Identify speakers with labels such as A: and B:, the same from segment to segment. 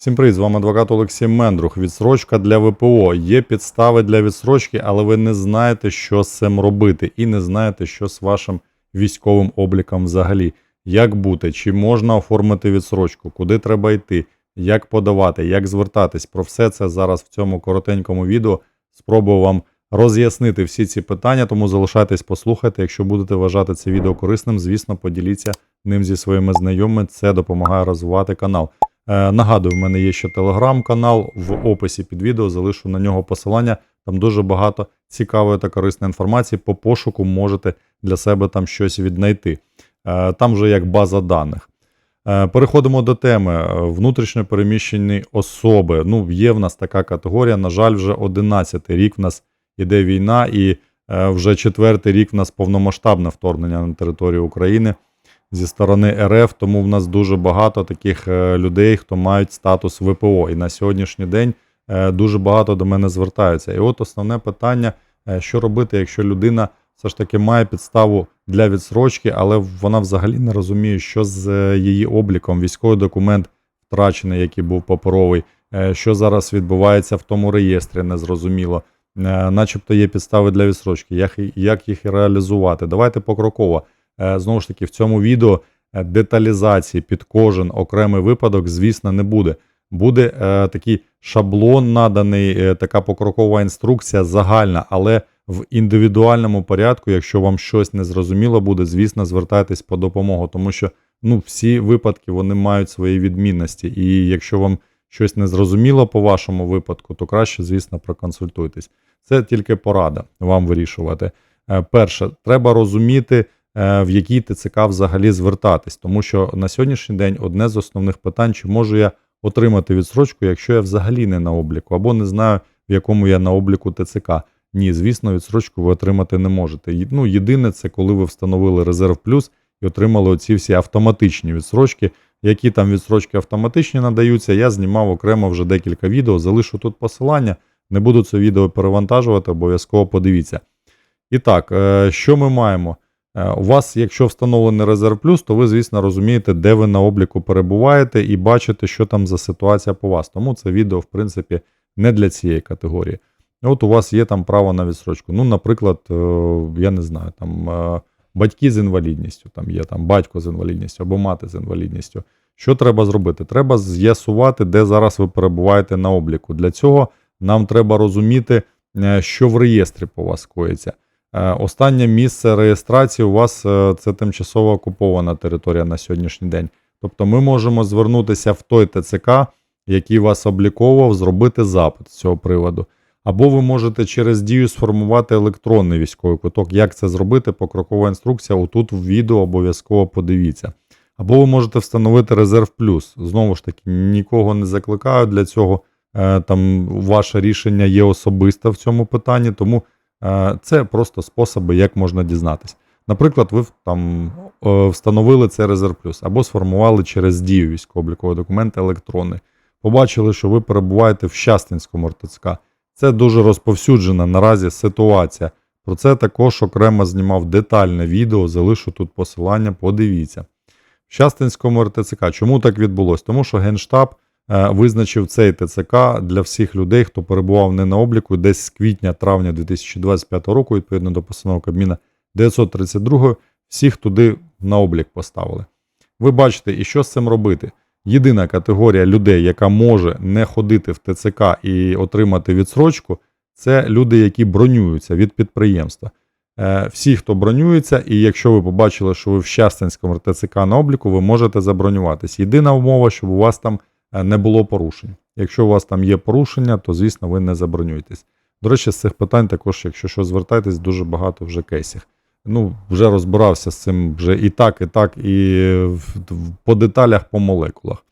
A: Всім привіт, з вами адвокат Олексій Мендрух. Відсрочка для ВПО. Є підстави для відсрочки, але ви не знаєте, що з цим робити, і не знаєте, що з вашим військовим обліком взагалі. Як бути, чи можна оформити відсрочку, куди треба йти, як подавати, як звертатись. Про все це зараз в цьому коротенькому відео спробую вам роз'яснити всі ці питання, тому залишайтесь, послухайте. Якщо будете вважати це відео корисним, звісно, поділіться ним зі своїми знайомими. Це допомагає розвивати канал. Е, нагадую, в мене є ще телеграм-канал. В описі під відео залишу на нього посилання. Там дуже багато цікавої та корисної інформації. По пошуку можете для себе там щось віднайти. Е, там вже як база даних. Е, Переходимо до теми Е, внутрішньо переміщені особи. Ну, є в нас така категорія. На жаль, вже 11 рік в нас іде війна, і вже четвертий рік в нас повномасштабне вторгнення на територію України зі сторони РФ. Тому в нас дуже багато таких е, людей, хто мають статус ВПО. І на сьогоднішній день е, дуже багато до мене звертаються. І от основне питання: е, що робити, якщо людина все ж таки має підставу для відсрочки, але вона взагалі не розуміє, що з її обліком, військовий документ втрачений, який був паперовий, що зараз відбувається в тому реєстрі, незрозуміло. Начебто є підстави для відсрочки, як їх реалізувати. Давайте покроково. Е, Знову ж таки, в цьому відео е, деталізації під кожен окремий випадок, звісно, не буде. Буде е, такий шаблон наданий, така покрокова інструкція загальна, але в індивідуальному порядку, якщо вам щось не зрозуміло буде, звісно, звертайтесь по допомогу, тому що ну, всі випадки вони мають свої відмінності. І якщо вам щось не зрозуміло по вашому випадку, то краще, звісно, проконсультуйтесь. Це тільки порада вам вирішувати. Перше, треба розуміти, в який ТЦК взагалі звертатись, тому що на сьогоднішній день одне з основних питань, чи можу я отримати відсрочку, якщо я взагалі не на обліку, або не знаю, в якому я на обліку ТЦК. Ні, звісно, відсрочку ви отримати не можете. Ну, єдине, це коли ви встановили резерв плюс і отримали оці всі автоматичні відсрочки. Які там відсрочки автоматичні надаються, я знімав окремо вже декілька відео, залишу тут посилання. Не буду це відео перевантажувати, обов'язково подивіться. І так, е, що ми маємо? Е, У вас, якщо встановлений резерв плюс, то ви, звісно, розумієте, де ви на обліку перебуваєте, і бачите, що там за ситуація по вас. Тому це відео, в принципі, не для цієї категорії. От у вас є там право на відсрочку. Ну, наприклад, е, я не знаю, там е, батьки з інвалідністю, там є там батько з інвалідністю або мати з інвалідністю. Що треба зробити? Треба з'ясувати, де зараз ви перебуваєте на обліку. Для цього нам треба розуміти, що в реєстрі по вас коїться. Е, Останнє місце реєстрації у вас е, це тимчасово окупована територія на сьогоднішній день. Тобто ми можемо звернутися в той ТЦК, який вас обліковував, зробити запит з цього приводу. Або ви можете через дію сформувати електронний військовий квиток. Як це зробити? Покрокова інструкція. Отут в відео обов'язково подивіться. Або ви можете встановити резерв плюс. Знову ж таки, нікого не закликаю для цього. Е, Там ваше рішення є особисте в цьому питанні, тому це просто способи, як можна дізнатись. Наприклад, ви там е, встановили цей резерв плюс або сформували через дію військово-обліковий документ електронний. Побачили, що ви перебуваєте в Щастинському РТЦК. Це дуже розповсюджена наразі ситуація. Про це також окремо знімав детальне відео, залишу тут посилання, подивіться. В Щастинському РТЦК. Чому так відбулося? Тому що Генштаб е, визначив цей ТЦК для всіх людей, хто перебував не на обліку десь з квітня-травня 2025 року, відповідно до постанови Кабміна 932, всіх туди на облік поставили. Ви бачите, і що з цим робити? Єдина категорія людей, яка може не ходити в ТЦК і отримати відсрочку, це люди, які бронюються від підприємства. Е, Всі, хто бронюється, і якщо ви побачили, що ви в Щастинському ТЦК на обліку, ви можете забронюватись. Єдина умова, щоб у вас там е, не було порушень. Якщо у вас там є порушення, то звісно ви не забронюєтесь. До речі, з цих питань також, якщо що звертайтесь, дуже багато вже кейсів. Ну, вже розбирався з цим вже і так, і так, і по деталях, по молекулах.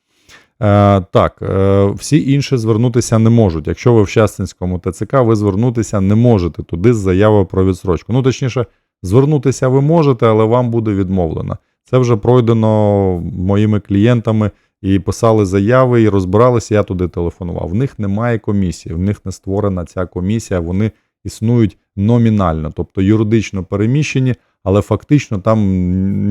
A: Е, так, е, всі інші звернутися не можуть. Якщо ви в Щастинському ТЦК, ви звернутися не можете туди з заявою про відсрочку. Ну, точніше, звернутися ви можете, але вам буде відмовлено. Це вже пройдено моїми клієнтами і писали заяви, і розбиралися, я туди телефонував. В них немає комісії, в них не створена ця комісія, вони існують номінально, тобто юридично переміщені, але фактично там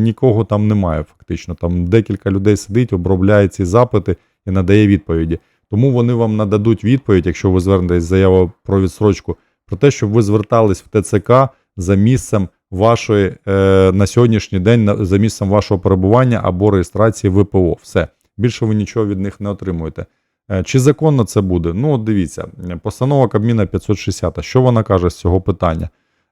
A: нікого там немає. Фактично, там декілька людей сидить, обробляє ці запити і надає відповіді. Тому вони вам нададуть відповідь, якщо ви звернетесь з заявою про відсрочку, про те, щоб ви звертались в ТЦК за місцем вашої е, на сьогоднішній день за місцем вашого перебування або реєстрації ВПО. Все більше ви нічого від них не отримуєте. Е, Чи законно це буде? Ну, от дивіться, постанова Кабміна 560. Що вона каже з цього питання?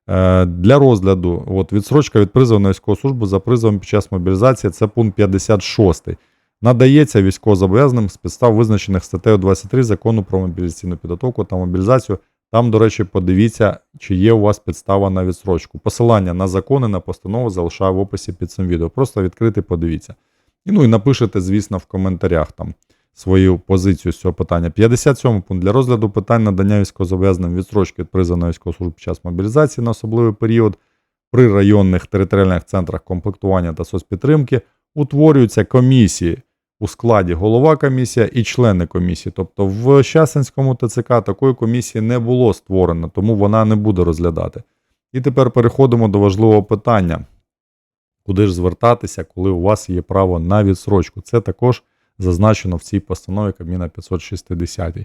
A: Е, Для розгляду от, відсрочка від призову на військову службу за призовом під час мобілізації це пункт 56. Надається військовозобов'язаним з підстав, визначених статтею 23 закону про мобілізаційну підготовку та мобілізацію. Там, до речі, подивіться, чи є у вас підстава на відсрочку. Посилання на закони, на постанову залишаю в описі під цим відео. Просто відкрити, подивіться. І, ну і напишете, звісно, в коментарях там свою позицію з цього питання. 57 пункт для розгляду питань надання військовозобов'язаним відсрочки від призову на військову під час мобілізації на особливий період при районних територіальних центрах комплектування та соцпідтримки утворюються комісії у складі голова комісія і члени комісії. Тобто в Щасинському ТЦК такої комісії не було створено, тому вона не буде розглядати. І тепер переходимо до важливого питання. Куди ж звертатися, коли у вас є право на відсрочку? Це також зазначено в цій постанові Кабміна 560.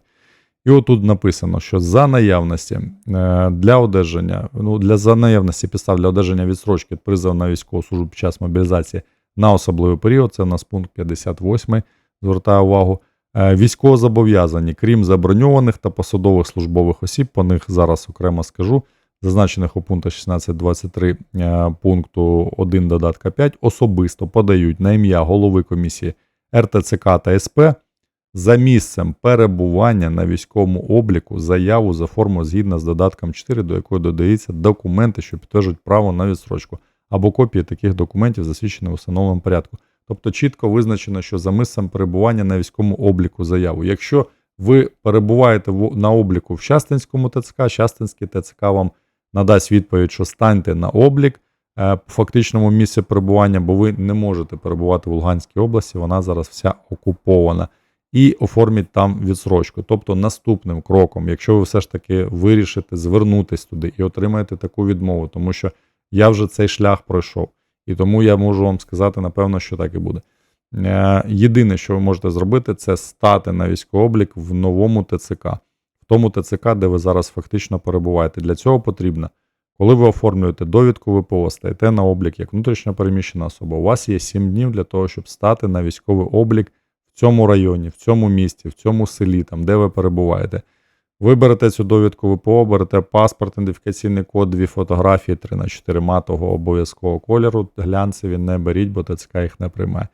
A: І отут написано, що за наявності е, для одержання, ну для за наявності підстав для одержання відсрочки від призову на військову службу під час мобілізації на особливий період, це у нас пункт 58, звертаю увагу. Е, Військовозобов'язані, крім заброньованих та посадових службових осіб, по них зараз окремо скажу, зазначених у пунктах 16.23 е, пункту 1 додатка 5, особисто подають на ім'я голови комісії РТЦК та СП за місцем перебування на військовому обліку заяву за формою згідно з додатком 4, до якої додаються документи, що підтверджують право на відсрочку, або копії таких документів, засвідчені у встановленому порядку. Тобто чітко визначено, що за місцем перебування на військовому обліку заяву. Якщо ви перебуваєте в- на обліку в Щастинському ТЦК, Щастинський ТЦК вам надасть відповідь, що станьте на облік е, по фактичному місці перебування, бо ви не можете перебувати в Луганській області, вона зараз вся окупована. І оформіть там відсрочку. Тобто наступним кроком, якщо ви все ж таки вирішите звернутись туди і отримаєте таку відмову, тому що я вже цей шлях пройшов. І тому я можу вам сказати, напевно, що так і буде. Е, Єдине, що ви можете зробити, це стати на військовий облік в новому ТЦК, тому ТЦК, де ви зараз фактично перебуваєте. Для цього потрібно, коли ви оформлюєте довідку ВПО, стаєте на облік як внутрішньо переміщена особа. У вас є 7 днів для того, щоб стати на військовий облік в цьому районі, в цьому місті, в цьому селі, там, де ви перебуваєте. Ви берете цю довідку ВПО, берете паспорт, ідентифікаційний код, дві фотографії, 3 на 4 матового обов'язкового кольору. Глянцеві не беріть, бо ТЦК їх не прийме.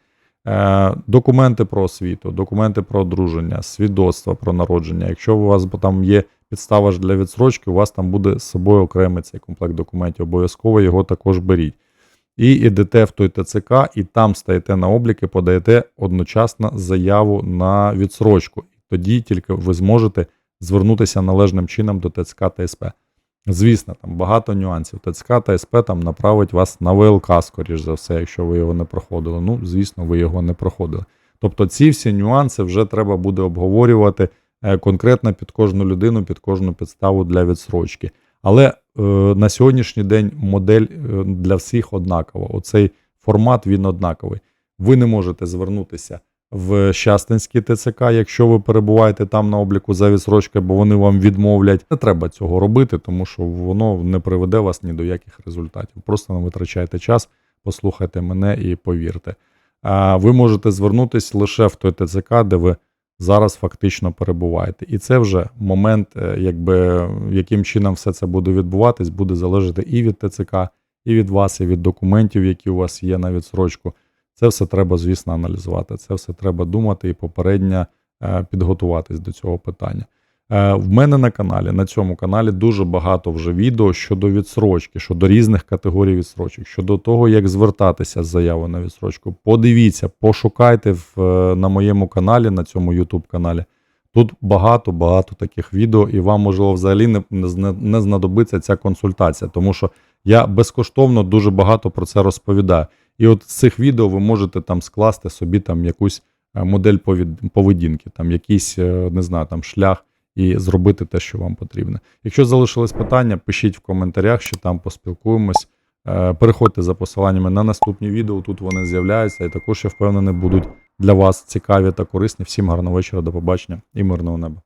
A: Е, документи про освіту, документи про одруження, свідоцтва про народження. Якщо у вас там є підстава для відсрочки, у вас там буде з собою окремий цей комплект документів. Обов'язково його також беріть. І йдете в той ТЦК, і там стаєте на облік і подаєте одночасно заяву на відсрочку. Тоді тільки ви зможете звернутися належним чином до ТЦК та СП. Звісно, там багато нюансів. ТЦК та СП там направить вас на ВЛК, скоріш за все, якщо ви його не проходили. Ну, звісно, ви його не проходили. Тобто ці всі нюанси вже треба буде обговорювати е, конкретно під кожну людину, під кожну підставу для відсрочки. Але е, на сьогоднішній день модель е, для всіх однакова. Оцей формат він однаковий. Ви не можете звернутися в Щастинський ТЦК, якщо ви перебуваєте там на обліку за відсрочкою, бо вони вам відмовлять. Не треба цього робити, тому що воно не приведе вас ні до яких результатів. Просто не витрачайте час, послухайте мене і повірте. А ви можете звернутися лише в той ТЦК, де ви зараз фактично перебуваєте. І це вже момент, е, якби яким чином все це буде відбуватись, буде залежати і від ТЦК, і від вас, і від документів, які у вас є на відсрочку. Це все треба, звісно, аналізувати. Це все треба думати і попередньо е, підготуватись до цього питання. Е, В мене на каналі, на цьому каналі дуже багато вже відео щодо відсрочки, щодо різних категорій відсрочок, щодо того, як звертатися з заявою на відсрочку. Подивіться, пошукайте в, е, на моєму каналі, на цьому YouTube каналі. Тут багато-багато таких відео, і вам, можливо, взагалі не, не, не знадобиться ця консультація, тому що я безкоштовно дуже багато про це розповідаю. І от з цих відео ви можете там скласти собі там якусь е, модель поведінки, там якийсь, е, не знаю, там шлях і зробити те, що вам потрібно. Якщо залишились питання, пишіть в коментарях, що там поспілкуємось. Е, Переходьте за посиланнями на наступні відео. Тут вони з'являються, і також я впевнений, будуть для вас цікаві та корисні. Всім гарного вечора, до побачення і мирного неба.